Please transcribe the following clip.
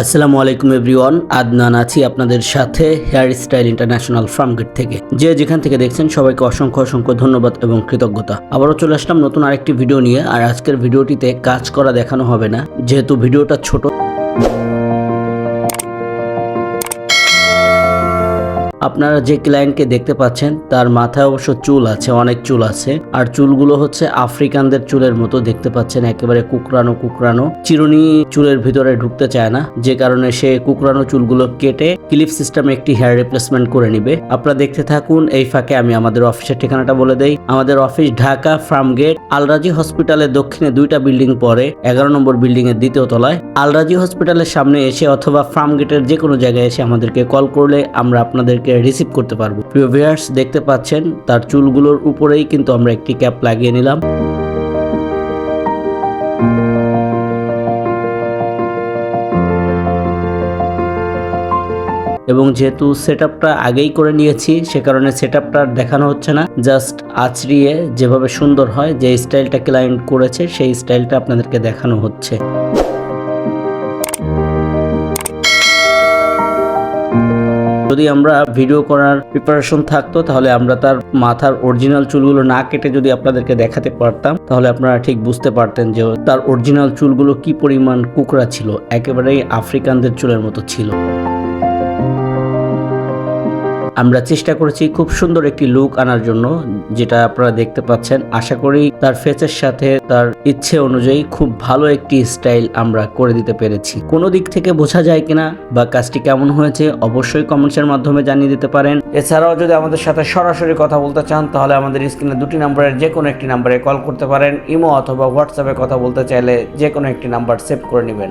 আসসালামু আলাইকুম এভরিওয়ান, আদনান আছি আপনাদের সাথে হেয়ার স্টাইল ইন্টারন্যাশনাল ফার্মগেট থেকে। যে যেখান থেকে দেখছেন সবাইকে অসংখ্য অসংখ্য ধন্যবাদ এবং কৃতজ্ঞতা। আবারও চলে আসলাম নতুন আরেকটি ভিডিও নিয়ে, আর আজকের ভিডিওটিতে কাজ করা দেখানো হবে না, যেহেতু ভিডিওটা ছোট। আপনারা যে ক্লায়েন্টকে দেখতে পাচ্ছেন, তার মাথায় অবশ্য চুল আছে, অনেক চুল আছে। আর চুলগুলো হচ্ছে আফ্রিকানদের চুলের মতো দেখতে পাচ্ছেন, একেবারে কুকরানো কুকরানো চিরুনি চুলের ভিতরে ঢুকতে চায় না, যে কারণে সে কুকরানো চুলগুলো কেটে ক্লিপ সিস্টেমে একটি হেয়ার রিপ্লেসমেন্ট করে নিবে। আপনারা দেখতে থাকুন, এই ফাঁকে আমি আমাদের অফিসের ঠিকানাটা বলে দেই। আমাদের অফিস ঢাকা ফার্মগেট আলরাজি হসপিটালের দক্ষিণে দুইটা বিল্ডিং পরে এগারো নম্বর বিল্ডিং এর দ্বিতীয় তলায়। আলরাজি হসপিটালের সামনে এসে অথবা ফার্মগেটের যে কোনো জায়গায় এসে আমাদেরকে কল করলে আমরা আপনাদেরকে রিসিভ করতে পারব। প্রিয় ভিউয়ার্স দেখতে পাচ্ছেন, তার চুলগুলোর উপরেই কিন্তু আমরা একটি ক্যাপ লাগিয়ে নিলাম। এবং যেহেতু সেট আগেই করে নিয়েছি, সে কারণে সেট দেখানো হচ্ছে না। জাস্ট আছড়িয়ে যেভাবে সুন্দর হয়, যে স্টাইলটা ক্লায়েন্ট করেছে, সেই স্টাইলটা আপনাদেরকে দেখানো হচ্ছে। যদি আমরা ভিডিও করার প্রিপারেশন থাকতো, তাহলে আমরা তার মাথার অরিজিনাল চুলগুলো না কেটে যদি আপনাদেরকে দেখাতে পারতাম, তাহলে আপনারা ঠিক বুঝতে পারতেন যে তার অরিজিনাল চুলগুলো কি পরিমাণ কুকরা ছিল, একেবারেই আফ্রিকানদের চুলের মতো ছিল। আমরা চেষ্টা করেছি খুব সুন্দর একটি লুক আনার জন্য, যেটা আপনারা দেখতে পাচ্ছেন। আশা করি তার ফেসের সাথে তার ইচ্ছে অনুযায়ী খুব ভালো একটি স্টাইল আমরা করে দিতে পেরেছি। কোনো দিক থেকে বোঝা যায় কিনা বা কাজটি কেমন হয়েছে, অবশ্যই কমেন্টসের মাধ্যমে জানিয়ে দিতে পারেন। এছাড়াও যদি আমাদের সাথে সরাসরি কথা বলতে চান, তাহলে আমাদের স্ক্রিনে দুটি নাম্বারের যে কোনো একটি নাম্বারে কল করতে পারেন। ইমো অথবা হোয়াটসঅ্যাপে কথা বলতে চাইলে যে কোনো একটি নাম্বার সেভ করে নেবেন।